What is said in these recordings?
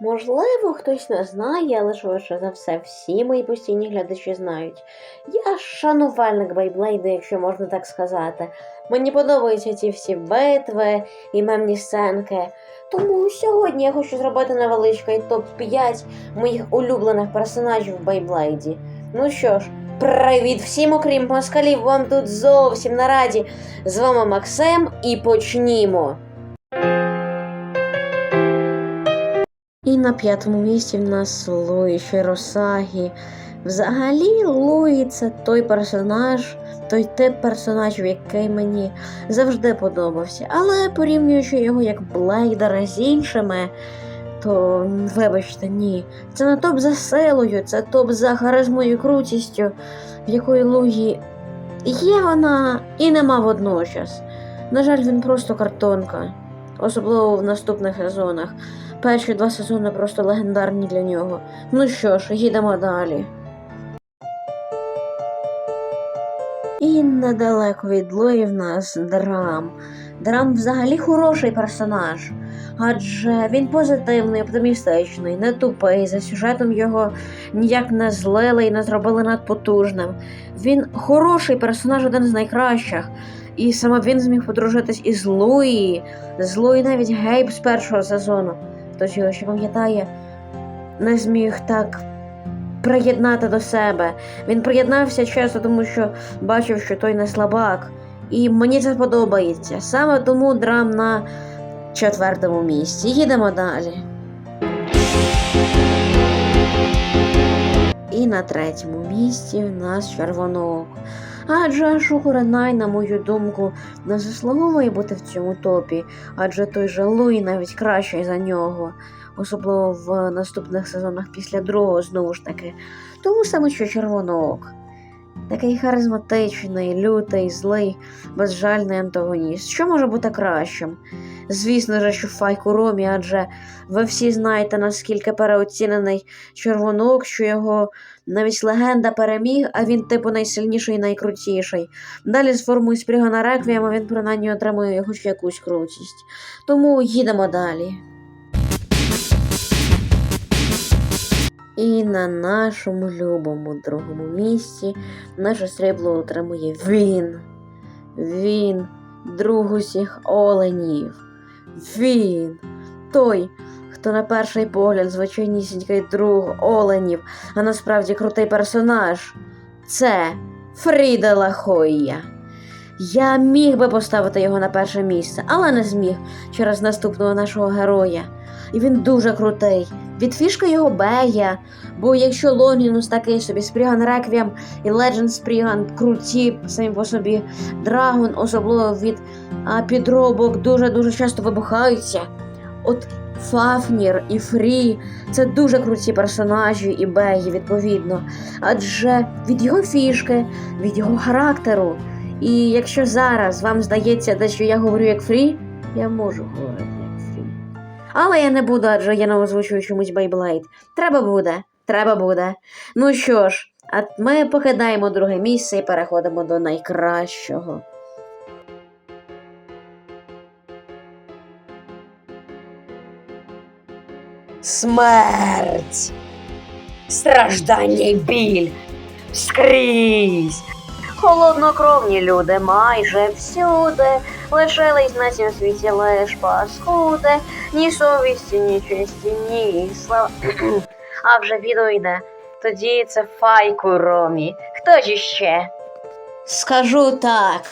Можливо, хтось не знає, але швидше за все, всі мої постійні глядачі знають. Я шанувальник Бейблейду, якщо можна так сказати. Мені подобаються ці всі битви і мемні сценки. Тому сьогодні я хочу зробити невеличкий топ-5 моїх улюблених персонажів в Бейблейді. Ну що ж, привіт всім, окрім москалів, вам тут зовсім на раді. З вами Максим і почнімо. І на п'ятому місці в нас Луї Широсагі. Взагалі, Луї це той персонаж, той тип персонажів, який мені завжди подобався. Але порівнюючи його як Блейдера з іншими, то вибачте, ні. Це не топ за силою, це топ за харизмою крутістю, в якої Луї є вона і нема водночас. На жаль, він просто картонка, особливо в наступних сезонах. Перші два сезони просто легендарні для нього. Ну що ж, їдемо далі. І недалеко від Луї в нас Драм. Драм взагалі хороший персонаж, адже він позитивний, оптимістичний, не тупий. За сюжетом його ніяк не злили і не зробили надпотужним. Він хороший персонаж, один з найкращих. І саме він зміг подружитись із Луї. З Луї навіть Гейб з першого сезону хтось його ще пам'ятає, не зміг так приєднати до себе. Він приєднався часто, тому що бачив, що той не слабак. І мені це подобається. Саме тому драм на четвертому місці. Їдемо далі. І на третьому місці в нас червоноок. Адже Шухуренай, на мою думку, не заслуговує бути в цьому топі, адже той же Луї навіть кращий за нього, особливо в наступних сезонах після другого знову ж таки. Тому саме що червоноок. Такий харизматичний, лютий, злий, безжальний антагоніст. Що може бути кращим? Звісно ж, що Файку Ромі, адже ви всі знаєте, наскільки переоцінений червонок, що його навіть легенда переміг, а він, типу, найсильніший і найкрутіший. Далі з формою Спрігана Реквієма він принаймні отримує хоч якусь крутість. Тому їдемо далі. І на нашому любому другому місці наше срібло отримує він. Він, друг усіх оленів. Він, той, хто на перший погляд звичайнісінький друг оленів, а насправді крутий персонаж. Це Фріда Лахоя. Я міг би поставити його на перше місце, але не зміг через наступного нашого героя. І він дуже крутий. Від фішки його бея. Бо якщо Лонгінус такий собі Спріган Реквієм і Legend Спріган круті самі по собі, Драгон, особливо від а, підробок, дуже-дуже часто вибухаються. От Фафнір і Фрі це дуже круті персонажі і беї, відповідно. Адже від його фішки, від його характеру. І якщо зараз вам здається, те, що я говорю як Фрі, я можу говорити як Фрі. Але я не буду, адже я не озвучую чомусь Бейблейд. Треба буде, треба буде. Ну що ж, а ми покидаємо друге місце і переходимо до найкращого. Смерть, страждання й біль скрізь. Холоднокровні люди майже всюди лишились на цім світі лиш паскуди, ні совісті, ні честі, ні слава. А вже відео йде. Тоді це файку Ромі. Хто ж іще? Скажу так.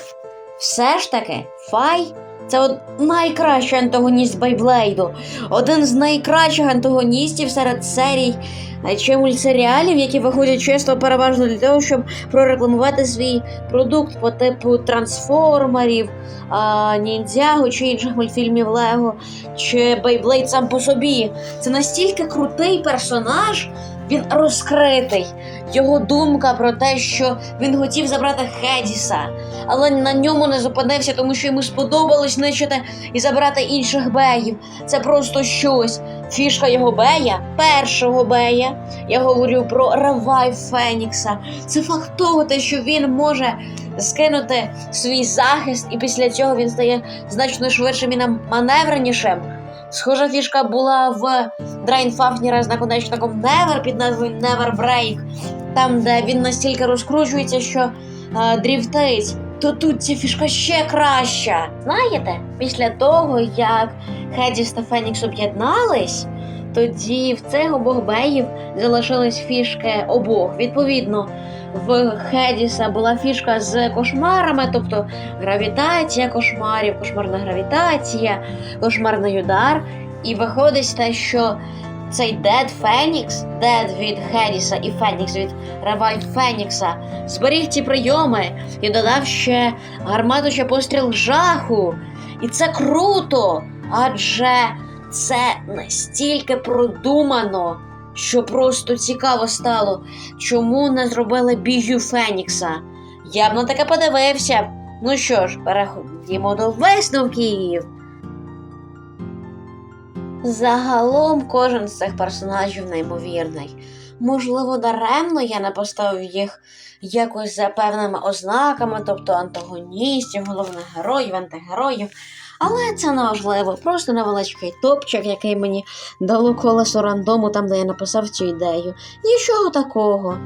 Все ж таки, Фай це от найкращий антагоніст Бейблейду, один з найкращих антагоністів серед серій а чи мультсеріалів, які виходять часто переважно для того, щоб прорекламувати свій продукт по типу трансформерів, а, ніндзяго чи інших мультфільмів Лего, чи Бейблейд сам по собі. Це настільки крутий персонаж, він розкритий. Його думка про те, що він хотів забрати Хедіса, але на ньому не зупинився, тому що йому сподобалось нищити і забрати інших беїв. Це просто щось. Фішка його бея, першого бея. Я говорю про ревайв Фенікса. Це факт того, те, що він може скинути свій захист, і після цього він стає значно швидшим і маневренішим. Схожа фішка була в Драйнфафнера з наконечником Never під назвою Never Break, там, де він настільки розкручується, що е, дріфтить. То тут ця фішка ще краща. Знаєте, після того, як Хедіс та Фенікс об'єднались, тоді в цих обох беїв залишились фішки обох. Відповідно, в Хедіса була фішка з кошмарами, тобто гравітація кошмарів, кошмарна гравітація, кошмарний удар. І виходить те, що цей Дед Фенікс, Дед від Хедіса і Фенікс від Ревайв Фенікса зберіг ці прийоми і додав ще гармату ще постріл жаху. І це круто, адже це настільки продумано, що просто цікаво стало, чому не зробили бігю Фенікса. Я б на таке подивився. Ну що ж, переходімо до висновків. Загалом кожен з цих персонажів неймовірний. Можливо, даремно я не поставив їх якось за певними ознаками, тобто антагоністів, головних героїв, антигероїв. Але це не важливо, просто невеличкий топчик, який мені дало колесо рандому, там, де я написав цю ідею. Нічого такого.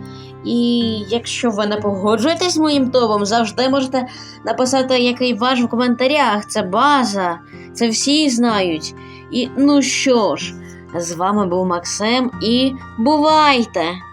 І якщо ви не погоджуєтесь з моїм топом, завжди можете написати, який ваш в коментарях. Це база, це всі знають. І ну що ж, з вами був Максим і бувайте!